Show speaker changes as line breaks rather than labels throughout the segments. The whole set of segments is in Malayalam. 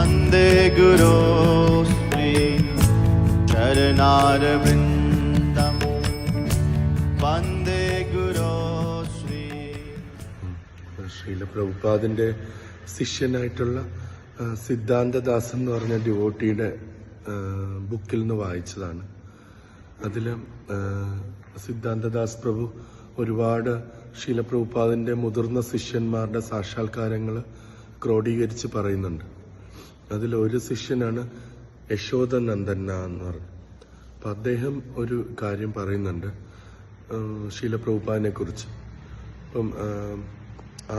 വന്ദേ ഗുരോ ശ്രീ ചരണാരവിന്ദം. വന്ദേ ഗുരോ ശ്രീ.
ശ്രീല പ്രഭുപാദിന്റെ ശിഷ്യനായിട്ടുള്ള സിദ്ധാന്തദാസ് എന്ന് പറഞ്ഞ ഡിവോട്ടിയുടെ ബുക്കിൽ നിന്ന് വായിച്ചതാണ്. അതിൽ സിദ്ധാന്തദാസ് പ്രഭു ഒരുപാട് ശീലപ്രഭുപാദിന്റെ മുതിർന്ന ശിഷ്യന്മാരുടെ സാക്ഷാത്കാരങ്ങൾ ക്രോഡീകരിച്ച് പറയുന്നുണ്ട്. അതിൽ ഒരു ശിഷ്യനാണ് യശോദനന്ദന എന്ന് പറഞ്ഞു. അപ്പം അദ്ദേഹം ഒരു കാര്യം പറയുന്നുണ്ട് ശീലപ്രഭുപാദിനെ കുറിച്ച്. അപ്പം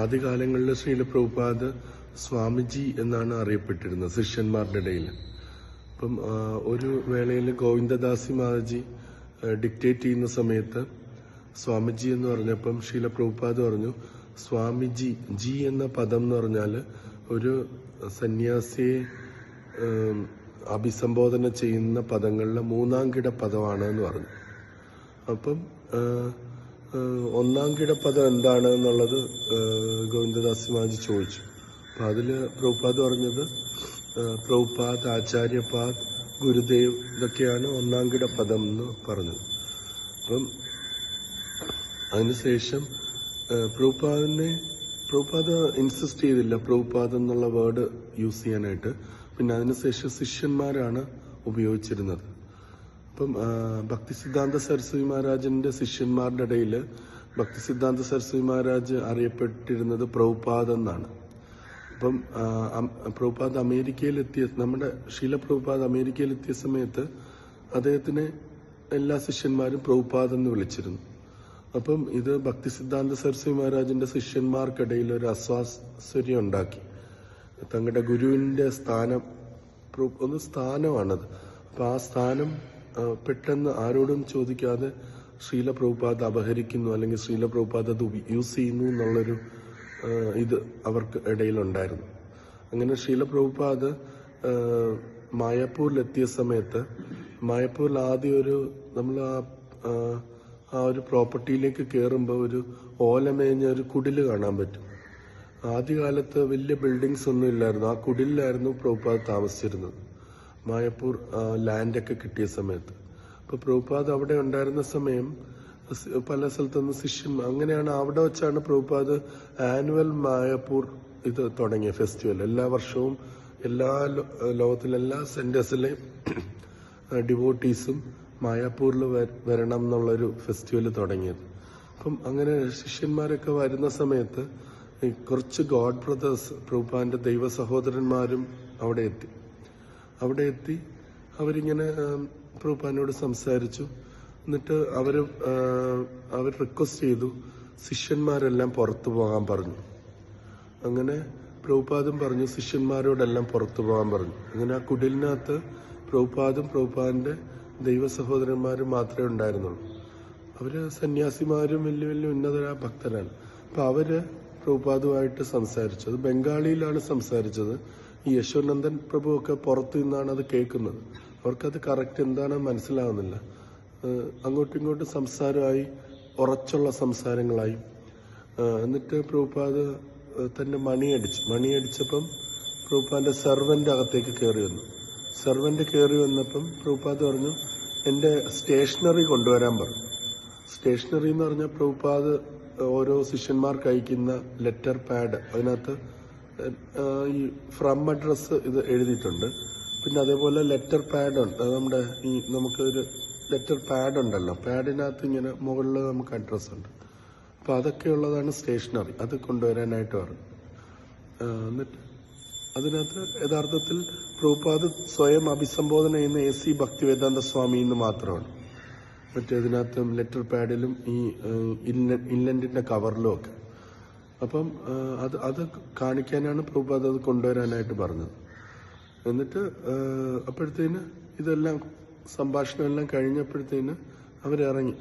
ആദ്യകാലങ്ങളിൽ ശീലപ്രഭുപാദ് സ്വാമിജി എന്നാണ് അറിയപ്പെട്ടിരുന്നത് ശിഷ്യന്മാരുടെ ഇടയിൽ. അപ്പം ഒരു വേളയിൽ ഗോവിന്ദദാസി മാതാജി ഡിക്റ്റേറ്റ് ചെയ്യുന്ന സമയത്ത് സ്വാമിജി എന്ന് പറഞ്ഞപ്പം ശീലപ്രഭുപാദ് പറഞ്ഞു സ്വാമിജി ജി എന്ന പദം എന്ന് പറഞ്ഞാൽ ഒരു സന്യാസിയെ ഉം, അഭിസംബോധന ചെയ്യുന്ന പദങ്ങളിലെ മൂന്നാം കിട പദമാണ് എന്ന് പറഞ്ഞു. അപ്പം ഒന്നാം കിട പദം എന്താണ് എന്നുള്ളത് ഗോവിന്ദദാസ് മാജി ചോദിച്ചു. അപ്പം അതിൽ പ്രഭുപാദ് പറഞ്ഞത് പ്രഭുപാദ് ആചാര്യപാദ് ഗുരുദേവ് ഇതൊക്കെയാണ് ഒന്നാം കിട പദം എന്ന് പറഞ്ഞത്. അപ്പം അതിനുശേഷം പ്രഭുപാദിനെ പ്രഭുപാദ് ഇൻസിസ്റ്റ് ചെയ്തില്ല. പ്രഭുപാദ എന്നുള്ള വേർഡ് യൂസ് ചെയ്യാനായിട്ട്. പിന്നെ അതിനുശേഷം ശിഷ്യന്മാരാണ് ഉപയോഗിച്ചിരുന്നത്. അപ്പം ഭക്തിസിദ്ധാന്ത ഭക്തി സിദ്ധാന്ത സരസ്വതി മഹാരാജന്റെ ശിഷ്യന്മാരുടെ ഇടയിൽ ഭക്തി സിദ്ധാന്ത സരസ്വതി മഹാരാജ് അറിയപ്പെട്ടിരുന്നത് പ്രഭുപാദ് എന്നാണ്. അപ്പം പ്രഭുപാദ അമേരിക്കയിൽ അമേരിക്കയിലെത്തിയ നമ്മുടെ ശീല പ്രഭുപാദ് അമേരിക്കയിലെത്തിയ സമയത്ത് അദ്ദേഹത്തിനെ എല്ലാ ശിഷ്യന്മാരും പ്രഭുപാദ് എന്ന് വിളിച്ചിരുന്നു. അപ്പം ഇത് ഭക്തി സിദ്ധാന്ത സരസ്വതി മഹാരാജിന്റെ ശിഷ്യന്മാർക്കിടയിൽ ഒരു അസ്വാസ്വര്യം ഉണ്ടാക്കി. തങ്ങളുടെ ഗുരുവിന്റെ സ്ഥാനം ഒന്ന് സ്ഥാനമാണത്. അപ്പൊ ആ സ്ഥാനം പെട്ടെന്ന് ആരോടും ചോദിക്കാതെ ശ്രീല പ്രഭുപാദ അപഹരിക്കുന്നു അല്ലെങ്കിൽ ശ്രീല പ്രഭുപാദ അത് യൂസ് ചെയ്യുന്നു എന്നുള്ളൊരു ഇത് അവർക്ക് ഇടയിലുണ്ടായിരുന്നു. അങ്ങനെ ശ്രീല പ്രഭുപാദ് മായാപ്പൂരിലെത്തിയ സമയത്ത് മായപ്പൂരിൽ ആദ്യം ഒരു നമ്മൾ ആ ആ, ഒരു പ്രോപ്പർട്ടിയിലേക്ക് കയറുമ്പോൾ ഒരു ഓലമേഞ്ഞ ഒരു കുടിൽ കാണാൻ പറ്റും. ആദ്യകാലത്ത് വലിയ ബിൽഡിങ്സ് ഒന്നും ഇല്ലായിരുന്നു. ആ കുടിലായിരുന്നു പ്രഭുപാദ് താമസിച്ചിരുന്നത്. മായപ്പൂർ ലാൻഡൊക്കെ കിട്ടിയ സമയത്ത്. അപ്പൊ പ്രഭുപാദ് അവിടെ ഉണ്ടായിരുന്ന സമയം പല സ്ഥലത്തുനിന്ന് ശിഷ്യൻ അങ്ങനെയാണ് അവിടെ വെച്ചാണ് പ്രഭുപാദ് ആനുവൽ മായപ്പൂർ ഇത് തുടങ്ങിയ ഫെസ്റ്റിവൽ. എല്ലാ വർഷവും എല്ലാ ലോകത്തിലെല്ലാ ലോകത്തിലെ എല്ലാ ഡിവോട്ടീസും മായാപ്പൂരിൽ വരണം എന്നുള്ളൊരു ഫെസ്റ്റിവൽ തുടങ്ങിയത്. അപ്പം അങ്ങനെ ശിഷ്യന്മാരൊക്കെ വരുന്ന സമയത്ത് കുറച്ച് ഗോഡ് ബ്രദേഴ്സ് പ്രഭുപാന്റെ ദൈവ സഹോദരന്മാരും അവിടെ എത്തി. അവിടെ എത്തി അവരിങ്ങനെ പ്രഭുപാനോട് സംസാരിച്ചു. എന്നിട്ട് അവർ അവർ റിക്വസ്റ്റ് ചെയ്തു ശിഷ്യന്മാരെല്ലാം പുറത്തു പോകാൻ പറഞ്ഞു. അങ്ങനെ പ്രഭുപാദും പറഞ്ഞു ശിഷ്യന്മാരോടെല്ലാം പുറത്തു പോകാൻ പറഞ്ഞു. അങ്ങനെ ആ കുടിലിനകത്ത് പ്രഭുപാദും പ്രഭുപാദിന്റെ ദൈവ സഹോദരന്മാരും മാത്രമേ ഉണ്ടായിരുന്നുള്ളൂ. അവർ സന്യാസിമാരും വലിയ വലിയ ഉന്നതരായ ഭക്തരാണ്. അപ്പൊ അവർ പ്രഭുപാദുമായിട്ട് സംസാരിച്ചത് ബംഗാളിയിലാണ് സംസാരിച്ചത്. ഈ യശോനന്ദൻ പ്രഭു ഒക്കെ പുറത്തു നിന്നാണ് അത് കേൾക്കുന്നത്. അവർക്കത് കറക്റ്റ് എന്താണെന്ന് മനസ്സിലാവുന്നില്ല. അങ്ങോട്ടും ഇങ്ങോട്ടും സംസാരമായി ഉറച്ചുള്ള സംസാരങ്ങളായി. എന്നിട്ട് പ്രഭുപാദ് തന്റെ മണിയടിച്ചു. മണിയടിച്ചപ്പം പ്രഭുപാദിന്റെ സെർവന്റ് അകത്തേക്ക് കയറി വന്നു. സെർവന്റ് കയറി വന്നപ്പം പ്രഭുപാദ് പറഞ്ഞു എന്റെ സ്റ്റേഷനറി കൊണ്ടുവരാൻ പറഞ്ഞു സ്റ്റേഷനറി എന്ന് പറഞ്ഞാൽ പ്രഭുപാദ് ഓരോ ശിഷ്യന്മാർക്ക് അയക്കുന്ന ലെറ്റർ പാഡ്. അതിനകത്ത് ഈ ഫ്രം അഡ്രസ് ഇത് എഴുതിയിട്ടുണ്ട്. പിന്നെ അതേപോലെ ലെറ്റർ പാഡ് ഉണ്ട്. നമ്മുടെ ഈ നമുക്കൊരു ലെറ്റർ പാഡ് ഉണ്ടല്ലോ. പാഡിനകത്ത് ഇങ്ങനെ മുകളിൽ നമുക്ക് അഡ്രസ് ഉണ്ട്. അപ്പൊ അതൊക്കെ ഉള്ളതാണ് സ്റ്റേഷനറി. അത് കൊണ്ടുവരാനായിട്ട് പറഞ്ഞു. എന്നിട്ട് അതിനകത്ത് യഥാർത്ഥത്തിൽ പ്രഭുപാദ് സ്വയം അഭിസംബോധന ചെയ്യുന്ന എ സി ഭക്തിവേദാന്ത സ്വാമി എന്ന് മാത്രമാണ്. മറ്റേതിനകത്തും ലെറ്റർ പാഡിലും ഈ ഇൻലൻഡിന്റെ കവറിലും ഒക്കെ. അപ്പം അത് അത് കാണിക്കാനാണ് പ്രഭുപാദ് അത് കൊണ്ടുവരാനായിട്ട് പറഞ്ഞത്. എന്നിട്ട് അപ്പോഴത്തേന് ഇതെല്ലാം സംഭാഷണമെല്ലാം കഴിഞ്ഞപ്പോഴത്തേന് അവരിറങ്ങി.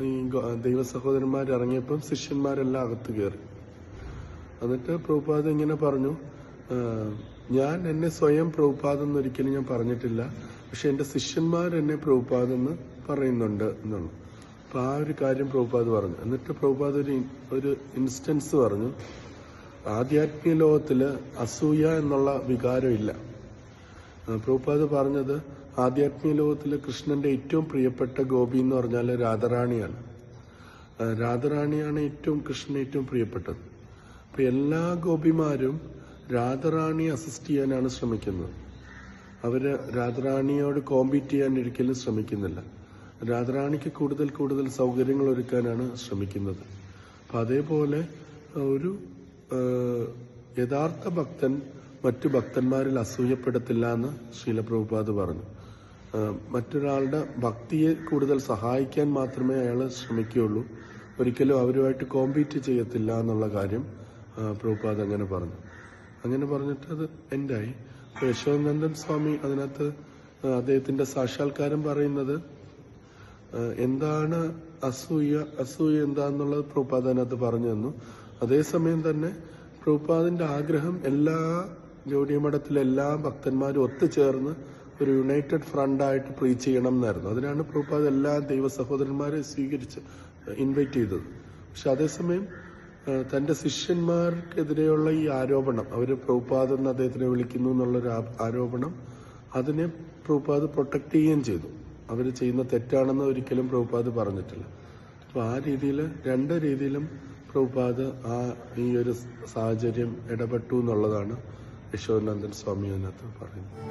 ഈ ഗോ- ദൈവ സഹോദരന്മാർ ഇറങ്ങിയപ്പം ശിഷ്യന്മാരെല്ലാം അകത്ത് കയറി എന്നിട്ട് പ്രഭുപാദ് ഇങ്ങനെ പറഞ്ഞു "ആ, ഞാൻ എന്നെ സ്വയം പ്രഭുപാദെന്ന് ഒരിക്കലും ഞാൻ പറഞ്ഞിട്ടില്ല. പക്ഷെ എന്റെ ശിഷ്യന്മാർ എന്നെ പ്രഭുപാദ് എന്ന് പറയുന്നുണ്ട് എന്നാണ്. അപ്പൊ ആ ഒരു കാര്യം പ്രഭുപാദ് പറഞ്ഞു. എന്നിട്ട് പ്രഭുപാദ് ഒരു ഒരു ഇൻസ്റ്റൻസ് പറഞ്ഞു ആധ്യാത്മിക ലോകത്തിൽ അസൂയ എന്നുള്ള വികാരമില്ല പ്രഭുപാദ് പറഞ്ഞത് ആധ്യാത്മിക ലോകത്തിൽ കൃഷ്ണന്റെ ഏറ്റവും പ്രിയപ്പെട്ട ഗോപി എന്ന് പറഞ്ഞാൽ രാധാറാണിയാണ്. രാധാറാണിയാണ് ഏറ്റവും കൃഷ്ണന് ഏറ്റവും പ്രിയപ്പെട്ടത്. അപ്പൊ എല്ലാ ഗോപിമാരും രാധാറാണിയെ അസിസ്റ്റ് ചെയ്യാനാണ് ശ്രമിക്കുന്നത്. അവർ രാധാറാണിയോട് കോമ്പീറ്റ് ചെയ്യാൻ ഒരിക്കലും ശ്രമിക്കുന്നില്ല. രാധാറാണിക്ക് കൂടുതൽ കൂടുതൽ സൗകര്യങ്ങൾ ഒരുക്കാനാണ് ശ്രമിക്കുന്നത്. അപ്പൊ അതേപോലെ ഒരു യഥാർത്ഥ ഭക്തൻ മറ്റു ഭക്തന്മാരിൽ അസൂയപ്പെടത്തില്ല എന്ന് ശീലപ്രഭുപാദ് പറഞ്ഞു. മറ്റൊരാളുടെ ഭക്തിയെ കൂടുതൽ സഹായിക്കാൻ മാത്രമേ അയാൾ ശ്രമിക്കുകയുള്ളൂ. ഒരിക്കലും അവരുമായിട്ട് കോമ്പീറ്റ് ചെയ്യത്തില്ല എന്നുള്ള കാര്യം പ്രഭുപാദ് അങ്ങനെ പറഞ്ഞു. അങ്ങനെ പറഞ്ഞിട്ട് അത് എൻഡായി യശോനന്ദൻ സ്വാമി അതിനകത്ത് അദ്ദേഹത്തിന്റെ സാക്ഷാത്കാരം പറയുന്നത് എന്താണ് അസൂയ അസൂയ എന്താന്നുള്ളത് പ്രഭുപാദ് അതിനകത്ത് പറഞ്ഞു തന്നു. അതേസമയം തന്നെ പ്രഭുപാദിന്റെ ആഗ്രഹം എല്ലാ ഗൗഡിയ മഠത്തിലെ എല്ലാ ഭക്തന്മാരും ഒത്തുചേർന്ന് ഒരു യുണൈറ്റഡ് ഫ്രണ്ടായിട്ട് പ്രീച്ച് ചെയ്യണം എന്നായിരുന്നു. അതിനാണ് പ്രഭുപാദ് എല്ലാ ദൈവ സഹോദരന്മാരെ സ്വീകരിച്ച് ഇൻവൈറ്റ് ചെയ്തത്. പക്ഷെ അതേസമയം തന്റെ ശിഷ്യന്മാർക്കെതിരെയുള്ള ഈ ആരോപണം അവർ പ്രഭുപാദ് എന്ന് അദ്ദേഹത്തിനെ വിളിക്കുന്നു എന്നുള്ളൊരു ആരോപണം അതിനെ പ്രഭുപാദ് പ്രൊട്ടക്ട് ചെയ്യുകയും ചെയ്തു. അവർ ചെയ്യുന്ന തെറ്റാണെന്ന് ഒരിക്കലും പ്രഭുപാദ് പറഞ്ഞിട്ടില്ല. അപ്പൊ ആ രീതിയിൽ രണ്ട് രീതിയിലും പ്രഭുപാദ് ആ ഈ ഒരു സാഹചര്യം ഇടപെട്ടു എന്നുള്ളതാണ് യശോനന്ദൻ സ്വാമി അതിനകത്ത് പറയുന്നത്.